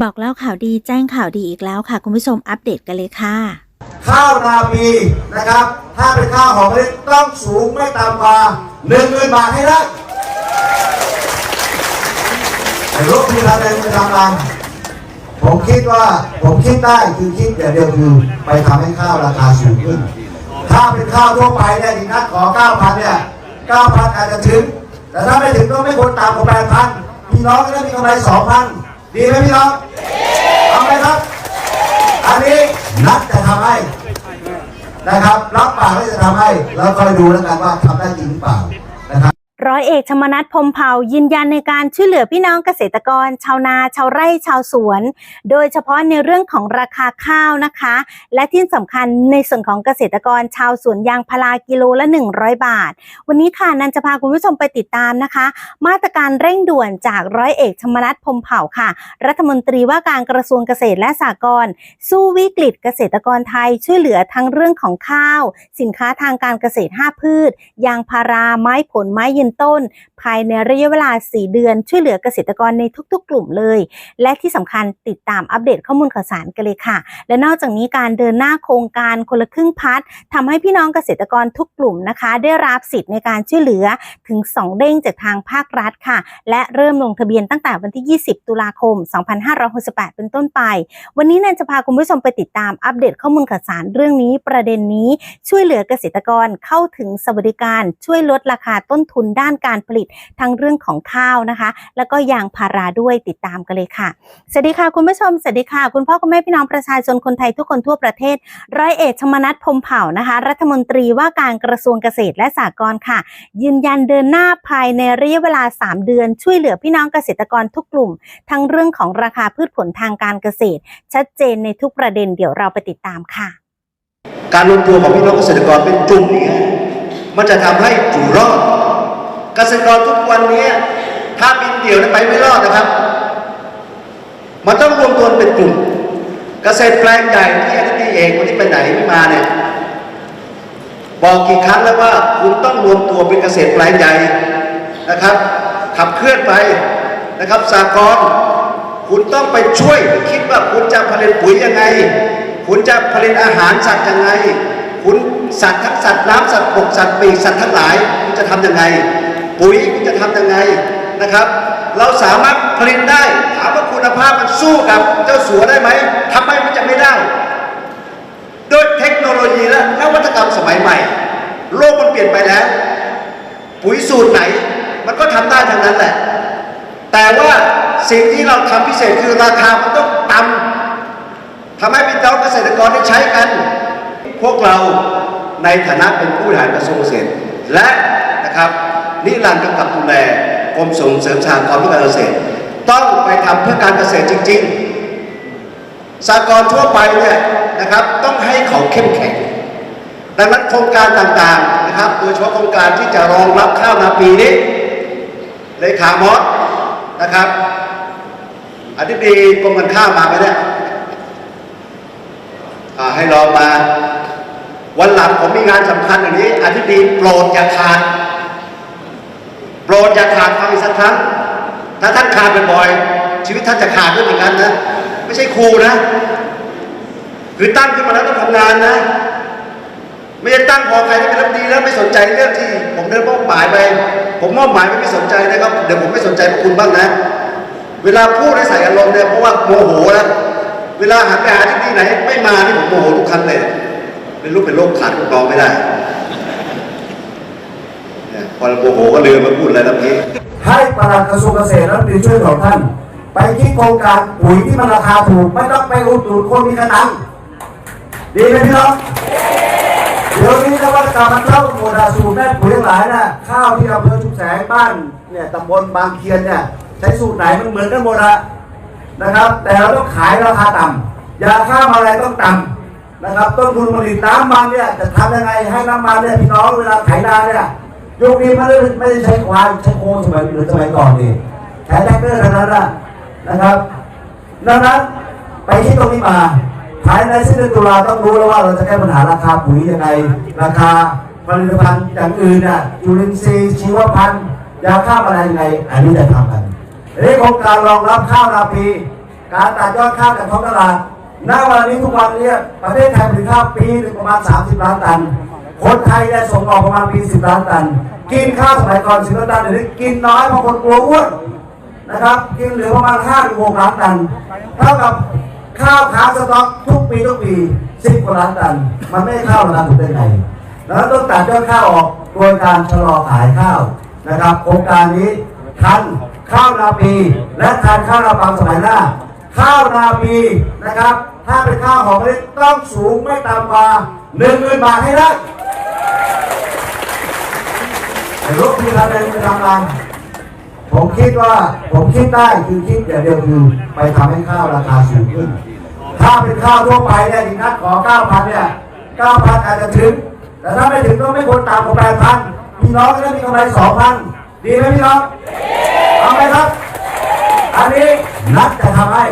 บอกเล่าข่าวดีแจ้งข่าวดีอีกแล้วค่ะ คุณผู้ชมอัปเดตกันเลยค่ะ ข้าวนาปีนะครับ ถ้าเป็นข้าวหอมมะลิต้องสูงไม่ต่ำกว่าหนึ่งหมื่นบาทให้ได้แต่ลูกที่เราเป็นทำงานผมคิดว่าผมคิดได้คือคิดอย่างเดียวคือไปทำให้ข้าวราคาสูงขึ้น ถ้าเป็นข้าวทั่วไปเนี่ยที่นัดขอเก้าพันเนี่ยเก้าพันอาจจะถึง แต่ถ้าไม่ถึงก็ไม่ควรต่ำกว่าแปดพันพี่น้องก็ได้มีกำไรสองพัน ดีไหมพี่น้องเอาไหมครับ อันนี้นัดจะทำให้นะครับ รับปากว่าจะทำให้ แล้วคอยดูแล้วกันว่าทำได้จริงหรือเปล่านะครับร้อยเอกธรรมนัฐพมเผายืนยันในการช่วยเหลือพี่น้องเกษตรกร ชาวนา ชาวไร่ชาวสวน โดยเฉพาะในเรื่องของราคาข้าวนะคะ และที่สำคัญในส่วนของเกษตรกรชาวสวนยางพารากิโลละ 100 บาท วันนี้ค่ะนันจะพาคุณผู้ชมไปติดตามนะคะ มาตรการเร่งด่วนจากร้อยเอกธรรมนัฐพมเผาค่ะ รัฐมนตรีว่าการกระทรวงเกษตรและสหกรณ์สู้วิกฤตเกษตรกรไทยช่วยเหลือทั้งเรื่องของข้าว สินค้าทางการเกษตร5พืช ยางพาราไม้ผลไม้ยืนต้นภายในระยะเวลา 4 เดือน ช่วยเหลือเกษตรกรในทุกๆ กลุ่มเลย และที่สำคัญติดตามอัปเดตข้อมูลข่าวสารกันเลยค่ะ และนอกจากนี้การเดินหน้าโครงการคนละครึ่งพัดทำให้พี่น้องเกษตรกรทุกกลุ่มนะคะ ได้รับสิทธิ์ในการช่วยเหลือถึง 2 เด้งจากทางภาครัฐค่ะ และเริ่มลงทะเบียนตั้งแต่วันที่ 20 ตุลาคม 2568 เป็นต้นไป วันนี้แนนจะพาคุณผู้ชมไปติดตามอัปเดตข้อมูลข่าวสารเรื่องนี้ประเด็นนี้ช่วยเหลือเกษตรกรเข้าถึงสวัสดิการ ช่วยลดราคาต้นทุนด้านการผลิตทั้งเรื่องของข้าวนะคะ แล้วก็ยางพาราด้วยติดตามกันเลยค่ะ สวัสดีค่ะคุณผู้ชม สวัสดีค่ะ คุณพ่อคุณแม่พี่น้องประชาชนคนไทยทุกคนทั่วประเทศ ร้อยเอกธรรมนัฐพมเผ่านะคะ รัฐมนตรีว่าการกระทรวงเกษตรและสหกรณ์ค่ะ ยืนยันเดินหน้าภายในระยะเวลา 3 เดือน ช่วยเหลือพี่น้องเกษตรกรทุกกลุ่ม ทั้งเรื่องของราคาพืชผลทางการเกษตร ชัดเจนในทุกประเด็นเดี๋ยวเราไปติดตามค่ะ การรวมตัวของพี่น้องเกษตรกรเป็นกลุ่มนี้มันจะทำให้อยู่รอด เกษตรกรทุกวันนี้ถ้าบินเดี่ยวไปไม่รอดนะครับ มันต้องรวมตัวเป็นกลุ่ม เกษตรแปลงใหญ่ที่อธิบดีเองวันนี้ไปไหนไม่มาเนี่ยบอกกี่ครั้งแล้วว่าคุณต้องรวมตัวเป็นเกษตรแปลงใหญ่นะครับ ขับเคลื่อนไปนะครับสากลคุณต้องไปช่วยคิดว่าคุณจะผลิตปุ๋ยยังไง คุณจะผลิตอาหารสัตว์ยังไง คุณสัตว์ทั้งสัตว์น้ำสัตว์บกสัตว์ปีกสัตว์ทั้งหลาย คุณจะทำยังไง ปุ๋ยคุณจะทำยังไงนะครับ เราสามารถผลิตได้ ถามว่าคุณภาพมันสู้กับเจ้าสัวได้ไหมทำไมมันจะไม่ได้ด้วยเทคโนโลยีและนวัตกรรมสมัยใหม่ โลกมันเปลี่ยนไปแล้ว ปุ๋ยสูตรไหน มันก็ทำได้ทั้งนั้นแหละ แต่ว่าสิ่งที่เราทำพิเศษคือราคามันต้องต่ำทำให้พี่น้องเกษตรกรได้ใช้กัน พวกเราในฐานะเป็นผู้บริหารกระทรวงเกษตรและนะครับ นิรันดร์กำกับดูแลกรมส่งเสริมสหกรณ์เพื่อการเกษตร ต้องไปทำเพื่อการเกษตรจริง ๆสากลทั่วไปเนี่ยนะครับต้องให้เขาเข้มแข็งดังนั้นโครงการต่างๆนะครับโดยเฉพาะโครงการที่จะรองรับข้าวนาปีนี้เลขามอสนะครับอธิบดีกรมการข้าวมาไหมเนี่ยให้รองมา วันหลังผมมีงานสำคัญอย่างนี้อธิบดีโปรดอย่าขาด โปรดอย่าขาดฟังอีกสักครั้ง ถ้าท่านขาดบ่อยๆชีวิตท่านจะขาดด้วยเหมือนกันนะ ไม่ใช่ครูนะ คือตั้งขึ้นมาแล้วต้องทำงานนะ ไม่ได้ตั้งพอใครที่เป็นรัฐมนตรีแล้วไม่สนใจเรื่องที่ ผมเดินมอบหมายไป ผมมอบหมายไปไม่สนใจนะครับ เดี๋ยวผมไม่สนใจพวกคุณบ้างนะ เวลาพูดให้ใส่อารมณ์เนี่ยเพราะว่าโมโหนะเวลาหันไปหาที่ที่ไหน ไม่มานี่ผมโมโหทุกครั้งเลยเป็นลูกเป็นโรคขาดลูกน้องไม่ได้ พอเราโมโหก็ลืมมาพูดอะไรแล้วเมื่อกี้ ให้ปลัดกระทรวงเกษตรและรัฐมนตรีช่วยของท่าน ไปคิดโครงการปุ๋ยที่มันราคาถูก ไม่ต้องไปอุดหนุนคนมีกระตังดีไหมพี่น้องเดี๋ยวนี้นวัตกรรมมันเข้าหมดอะสูตรแม่ปุ๋ยทั้งหลายน่ะข้าวที่อำเภอชุมแสงบ้านเนี่ยตำบลบางเคียนเนี่ยใช้สูตรไหนมันเหมือนกันหมดอะนะครับ แต่เราต้องขายราคาต่ำยาฆ่าแมลงต้องต่ำนะครับต้นทุนผลิตน้ำมันเนี่ยจะทำยังไงให้น้ำมันเนี่ยพี่น้องเวลาไถนาเนี่ย ยุคนี้ไม่ได้ไม่ได้ใช้ควายใช้โคสมัยหรือสมัยก่อนนี่ใช้แท็กเตอร์เท่านั้นนะนะครับดังนั้นไปที่ตรงนี้มาภายในสิ้นเดือนตุลาต้องรู้แล้วว่าเราจะแก้ปัญหาราคาปุ๋ยยังไง ราคาผลิตภัณฑ์อย่างอื่นน่ะจุลินทรีย์ชีวพันธุ์ยาฆ่าแมลงยังไงอันนี้จะทำกันอันนี้โครงการรองรับข้าวนาปี การตัดยอดข้าวจากท้องตลาดณวันนี้ทุกวันนี้ประเทศไทยผลิตข้าวปีหนึ่งประมาณ 30 ล้านตัน คนไทยได้ส่งออกประมาณปี10ล้านตัน กินข้าวสมัยก่อน10ล้านตันเดี๋ยวนี้กินน้อยเพราะคนกลัวอ้วนนะครับกินเหลือประมาณ5ถึง6ล้านตัน เท่ากับข้าวค้าสต็อกทุกปีทุกปี10กว่าล้านตัน มันไม่เข้าระดับถูกได้ไงแล้วต้องตัดยอดข้าวออกโดยการชะลอขายข้าวนะครับโครงการนี้ทันข้าวนาปีและทันข้าวนาปังสมัยหน้า ข้าวนาปีนะครับ ถ้าเป็นข้าวหอมมะลิต้องสูงไม่ต่ำกว่าหนึ่งหมื่นบาทให้ได้ แต่ลูกพี่เองไปทำงานผมคิดว่าผมคิดได้คือคิดอย่างเดียวคือไปทำให้ข้าวราคาสูงขึ้น ถ้าเป็นข้าวทั่วไปเนี่ยที่นัดขอเก้าพันเนี่ยเก้าพันอาจจะถึง แต่ถ้าไม่ถึงก็ไม่ควรต่ำกว่าแปดพันพี่น้องก็ได้มีกำไรสองพันดีไหมพี่น้องเอาไหมครับ อันนี้นัดจะทำให้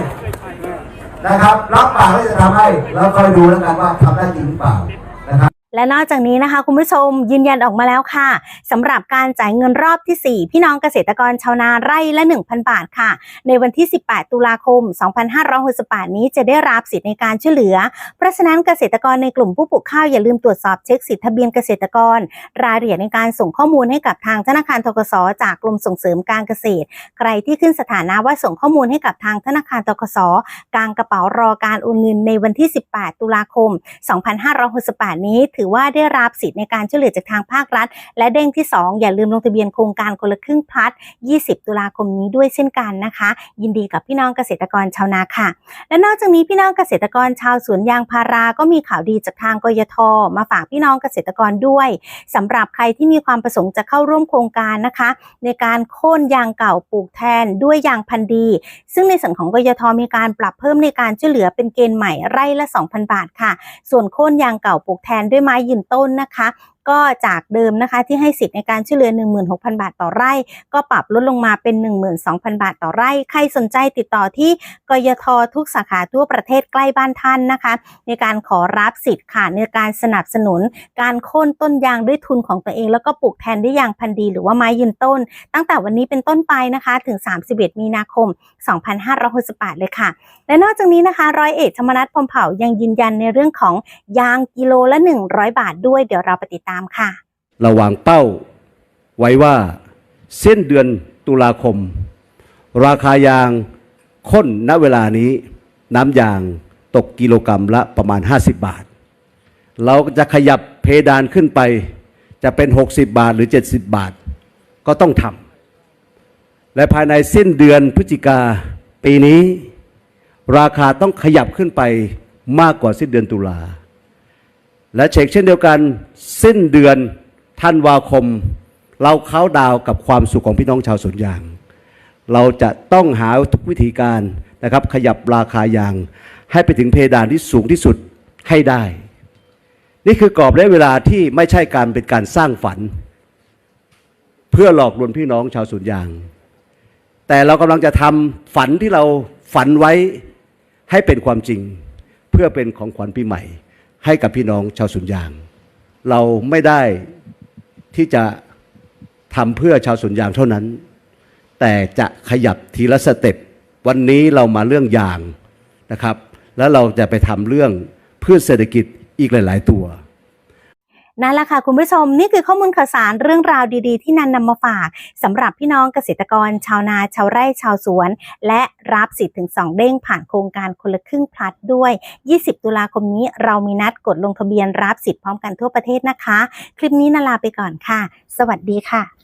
นะครับ รับปากว่าจะทำให้ แล้วคอยดูแล้วกันว่าทำได้จริงหรือเปล่า และนอกจากนี้นะคะ คุณผู้ชมยืนยันออกมาแล้วค่ะสำหรับการจ่ายเงินรอบที่ 4 พี่น้องเกษตรกรชาวนาไร่ละ 1,000 บาทค่ะ ในวันที่ 18 ตุลาคม 2568 นี้จะได้รับสิทธิ์ในการช่วยเหลือ เพราะฉะนั้นเกษตรกรในกลุ่มผู้ปลูกข้าวอย่าลืมตรวจสอบเช็คสิทธิทะเบียนเกษตรกร รายละเอียดในการส่งข้อมูลให้กับทางธนาคารทกสจากกรมส่งเสริมการเกษตร ใครที่ขึ้นสถานะว่าส่งข้อมูลให้กับทางธนาคารทกสกลางกระเป๋ารอการโอนเงินในวันที่ 18 ตุลาคม 2568 นี้ถือว่าได้รับสิทธิ์ในการช่วยเหลือจากทางภาครัฐ และเด้งที่ 2 อย่าลืมลงทะเบียนโครงการคนละครึ่งพลัด 20 ตุลาคมนี้ด้วยเช่นกันนะคะ ยินดีกับพี่น้องเกษตรกรชาวนาค่ะ และนอกจากนี้พี่น้องเกษตรกรชาวสวนยางพาราก็มีข่าวดีจากทางกยทมาฝากพี่น้องเกษตรกรด้วยสำหรับใครที่มีความประสงค์จะเข้าร่วมโครงการนะคะ ในการโค่นยางเก่าปลูกแทนด้วยยางพันธุ์ดี ซึ่งในส่วนของกยทมีการปรับเพิ่มในการช่วยเหลือเป็นเกณฑ์ใหม่ไร่ละ 2,000 บาทค่ะ ส่วนโค่นยางเก่าปลูกแทนด้วยไม้ยืนต้นนะคะ ก็จากเดิมนะคะที่ให้สิทธิ์ในการช่วยเหลือ 16,000 บาทต่อไร่ ก็ปรับลดลงมาเป็น 12,000 บาทต่อไร่ ใครสนใจติดต่อที่กยททุกสาขาทั่วประเทศใกล้บ้านท่านนะคะ ในการขอรับสิทธิ์ค่ะในการสนับสนุน การโค่นต้นยางด้วยทุนของตัวเอง แล้วก็ปลูกแทนด้วยยางพันธุ์ดีหรือว่าไม้ยืนต้น ตั้งแต่วันนี้เป็นต้นไปนะคะถึง 31 มีนาคม 2568 เลยค่ะ และนอกจากนี้นะคะร้อยเอกธรรมนัฐพรหมเผ่ายังยืนยันในเรื่องของยางกิโลละ 100 บาทด้วยเดี๋ยวเราไปติดตามค่ะเราวางเป้าไว้ว่าเส้นเดือนตุลาคม ราคายางข้นณเวลานี้น้ำยางตกกิโลกรรัมละประมาณ 50 บาท เราจะขยับเพดานขึ้นไป จะเป็น 60 บาทหรือ 70 บาท ก็ต้องทำและภายในสิ้นเดือนพฤศจิกาปีนี้ ราคาต้องขยับขึ้นไปมากกว่าสิ้นเดือนตุลา และเช็คเช่นเดียวกันสิ้นเดือนธันวาคม เราเข้าดาวกับความสุขของพี่น้องชาวสวนยาง เราจะต้องหาทุกวิธีการนะครับ ขยับราคายาง ให้ไปถึงเพดานที่สูงที่สุดให้ได้ นี่คือกรอบและเวลาที่ไม่ใช่การเป็นการสร้างฝัน เพื่อหลอกลวงพี่น้องชาวสวนยาง แต่เรากำลังจะทำฝันที่เราฝันไว้ให้เป็นความจริง เพื่อเป็นของขวัญปีใหม่ ให้กับพี่น้องชาวสวนยาง เราไม่ได้ที่จะทำเพื่อชาวสวนยางเท่านั้น แต่จะขยับทีละสเต็ปวันนี้เรามาเรื่องยางนะครับ แล้วเราจะไปทำเรื่องพืชเศรษฐกิจอีกหลาย ๆ ตัว นั่นแหละค่ะคุณผู้ชมนี่คือข้อมูลข่าวสารเรื่องราวดีๆ ที่นันนำมาฝากสำหรับพี่น้องเกษตรกร ชาวนาชาวไร่ชาวสวน และรับสิทธิ์ถึง 2 เด้งผ่านโครงการคนละครึ่งพลัดด้วย 20 ตุลาคมนี้เรามีนัดกดลงทะเบียนรับสิทธิ์พร้อมกันทั่วประเทศนะคะ คลิปนี้นาลาไปก่อนค่ะ สวัสดีค่ะ